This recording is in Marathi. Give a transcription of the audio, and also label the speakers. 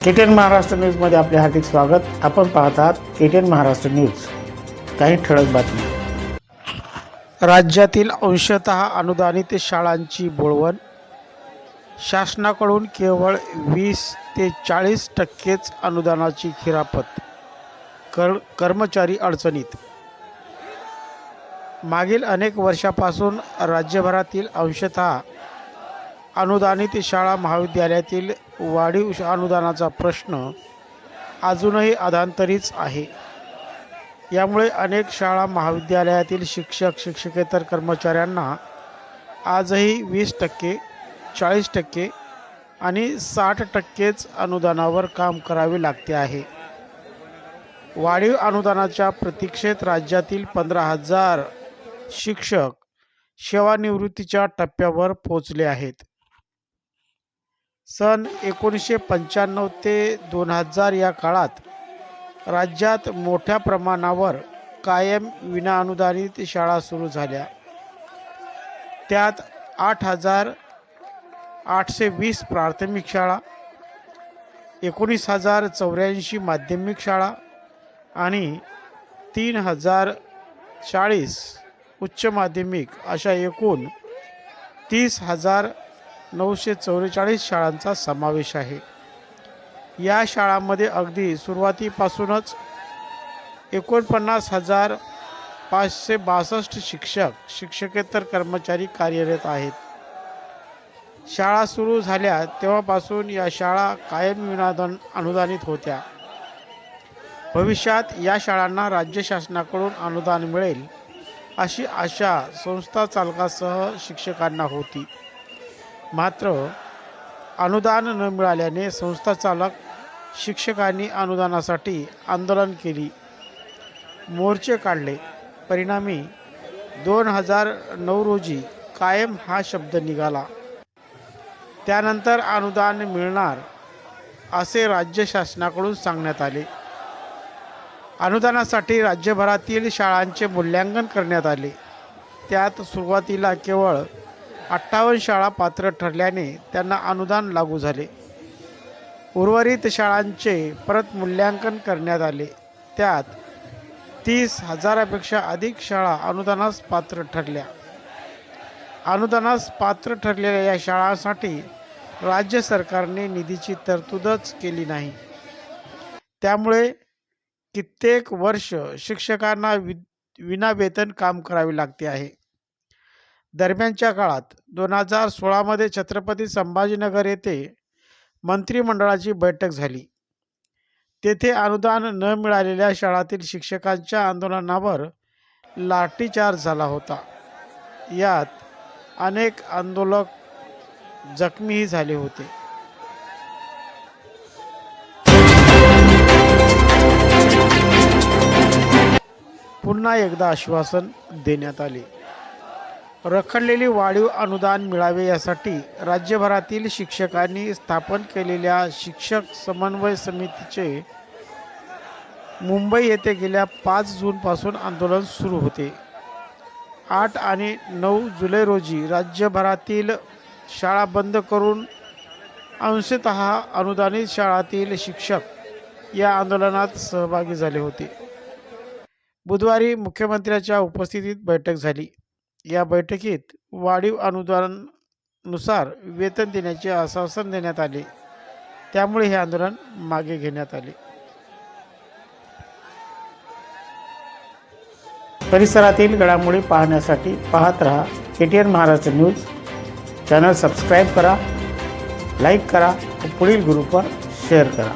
Speaker 1: केटीएन महाराष्ट्र न्यूजमध्ये आपले हार्दिक स्वागत. आपण पाहत आहात केटीएन महाराष्ट्र न्यूज. काही ठळक बातमी राज्यातील अंशतः अनुदानित शाळांची बोळवण शासनाकडून केवळ वीस ते चाळीस टक्केच अनुदानाची खिरापत. कर कर्मचारी अडचणीत. मागील अनेक वर्षापासून राज्यभरातील अंशतः अनुदानित शाळा महाविद्यालयातील वाढीव अनुदानाचा प्रश्न अजूनही अधांतरीच आहे. यामुळे अनेक शाळा महाविद्यालयातील शिक्षक शिक्षकेतर कर्मचाऱ्यांना आजही वीस टक्के चाळीस टक्के आणि साठ टक्केच अनुदानावर काम करावे लागते आहे. वाढीव अनुदानाच्या प्रतीक्षेत राज्यातील पंधरा हजार शिक्षक सेवानिवृत्तीच्या टप्प्यावर पोचले आहेत. सन एकोणीसशे पंच्याण्णव ते दोन हजार या काळात राज्यात मोठ्या प्रमाणावर कायम विनाअनुदानित शाळा सुरू झाल्या. त्यात आठ हजार आठशे वीस प्राथमिक शाळा एकोणीस हजार चौऱ्याऐंशी माध्यमिक शाळा आणि तीन हजार चाळीस उच्च माध्यमिक अशा एकूण तीस हजार नऊशे चौवेचाळीस शाळांचा समावेश आहे. या शाळांमध्ये अगदी सुरुवातीपासूनच एकोणपन्नास हजार पाचशे बासष्ट शिक्षक शिक्षकेतर कर्मचारी कार्यरत आहेत. शाळा सुरू झाल्या तेव्हापासून या शाळा कायम विनादन अनुदानित होत्या. भविष्यात या शाळांना राज्य शासनाकडून अनुदान मिळेल अशी आशा संस्था चालकासह शिक्षकांना होती. मात्र अनुदान न मिळाल्याने संस्था चालक शिक्षकांनी अनुदानासाठी आंदोलन केली. मोर्चे काढले. परिणामी दोन हजार नऊ रोजी कायम हा शब्द निघाला. त्यानंतर अनुदान मिळणार असे राज्य शासनाकडून सांगण्यात आले. अनुदानासाठी राज्यभरातील शाळांचे मूल्यांकन करण्यात आले. त्यात सुरुवातीला केवळ अठ्ठावन्न शाळा पात्र ठरल्याने त्यांना अनुदान लागू झाले. उर्वरित शाळांचे परत मूल्यांकन करण्यात आले. त्यात तीस हजारापेक्षा अधिक शाळा अनुदानास पात्र ठरल्या. अनुदानास पात्र ठरलेल्या या शाळांसाठी राज्य सरकारने निधीची तरतूदच केली नाही. त्यामुळे कित्येक वर्ष शिक्षकांना वि विनावेतन काम करावे लागते आहे. दरम्यानच्या काळात दोन हजार सोळामध्ये छत्रपती संभाजीनगर येथे मंत्रिमंडळाची बैठक झाली. तेथे अनुदान न मिळालेल्या शाळातील शिक्षकांच्या आंदोलनावर लाठीचार्ज झाला होता. यात अनेक आंदोलक जखमीही झाले होते. पुन्हा एकदा आश्वासन देण्यात आले. रखडलेली वाढीव अनुदान मिळावे यासाठी राज्यभरातील शिक्षकांनी स्थापन केलेल्या शिक्षक समन्वय समितीचे मुंबई येथे गेल्या पाच जूनपासून आंदोलन सुरू होते. आठ आणि नऊ जुलै रोजी राज्यभरातील शाळा बंद करून अंशतः अनुदानित शाळातील शिक्षक या आंदोलनात सहभागी झाले होते. बुधवारी मुख्यमंत्र्याच्या उपस्थितीत बैठक झाली. या बैठकीत वाढीव अनुदानानुसार वेतन देण्याचे आश्वासन देण्यात आले. त्यामुळे हे आंदोलन मागे घेण्यात आले. परिसरातील घडामोडी पाहण्यासाठी पाहत रहा K T N Maharashtra news. Channel subscribe करा लाईक करा व पुढील ग्रुपवर शेअर करा.